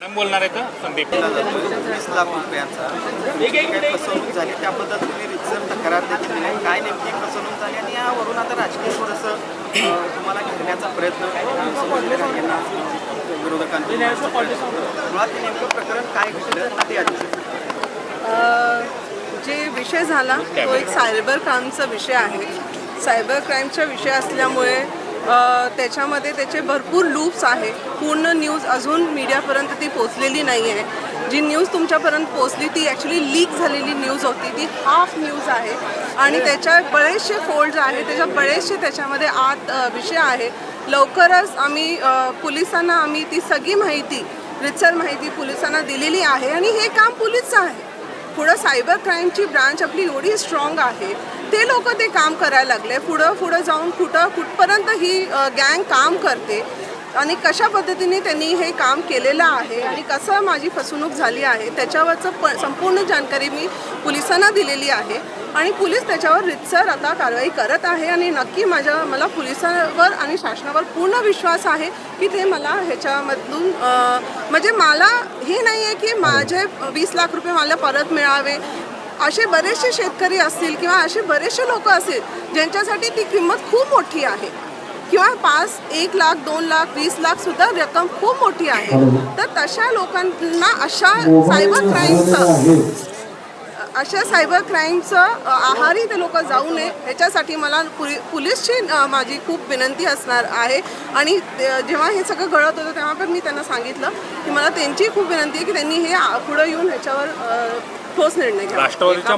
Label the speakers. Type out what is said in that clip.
Speaker 1: बोलणार आहे का? संदीप.
Speaker 2: वीस लाख रुपयांचा. काय फसवणूक झाली त्याबद्दल तुम्ही रितसर तक्रार देखील. काय नेमकी फसवणूक झाली आणि यावरून आता राजकीय थोडंसं तुम्हाला घेण्याचा प्रयत्न विरोधकांनी मुळात नेमकं प्रकरण काय घडलं मला ते आधी
Speaker 3: अ, जे विषय झाला तो एक सायबर क्राईमचा विषय आहे. सायबर क्राईमचा विषय असल्यामुळे त्याच्यामध्ये त्याचे भरपूर लूप्स आहे. पूर्ण न्यूज अजून मीडियापर्यंत ती पोचलेली नाही आहे जी न्यूज तुमच्यापर्यंत पोचली ती ॲक्च्युली लीक झालेली न्यूज होती. ती हाफ न्यूज आहे. आणि त्याच्या बरेचसे फोल्ड्स आहे त्याच्या बरेचसे त्याच्यामध्ये आत विषय आहे. लवकरच आम्ही पोलिसांना आम्ही ती सगळी माहिती रितसर माहिती पोलिसांना दिलेली आहे. आणि हे काम पोलिसचं आहे. पुढं सायबर क्राईमची ब्रांच आपली एवढी स्ट्रॉंग आहे. ते लोक ते काम करायला लागले. पुढं पुढं जाऊन कुठं कुठपर्यंत ही गँग काम करते आणि कशा पद्धतीने त्यांनी हे काम केलेलं आहे आणि कसं माझी फसवणूक झाली आहे त्याच्यावरचं प संपूर्ण जानकारी मी पोलिसांना दिलेली आहे आणि पोलीस त्याच्यावर रितसर आता कारवाई करत आहे आणि नक्की माझ्या मला पोलिसांवर आणि शासनावर पूर्ण विश्वास आहे की ते मला ह्याच्यामधून म्हणजे मला हे नाही आहे की माझे वीस लाख रुपये मला परत मिळावे. असे बरेचसे शेतकरी असतील किंवा असे बरेचसे लोक असतील ज्यांच्यासाठी ती किंमत खूप मोठी आहे. किंवा पाच एक लाख दोन लाख वीस लाख सुद्धा रक्कम खूप मोठी आहे. तर तशा लोकांना अशा सायबर क्राईमचं अशा सायबर क्राईमचं आहारी ते लोक जाऊ नये ह्याच्यासाठी मला पुली पुलिसची माझी खूप विनंती असणार आहे. आणि जेव्हा हे सगळं घडत होतं तेव्हा पण मी त्यांना सांगितलं की मला त्यांची खूप विनंती आहे की त्यांनी हे पुढं येऊन ह्याच्यावर ठोस निर्णय घ्यावा
Speaker 1: राष्ट्रवादीच्या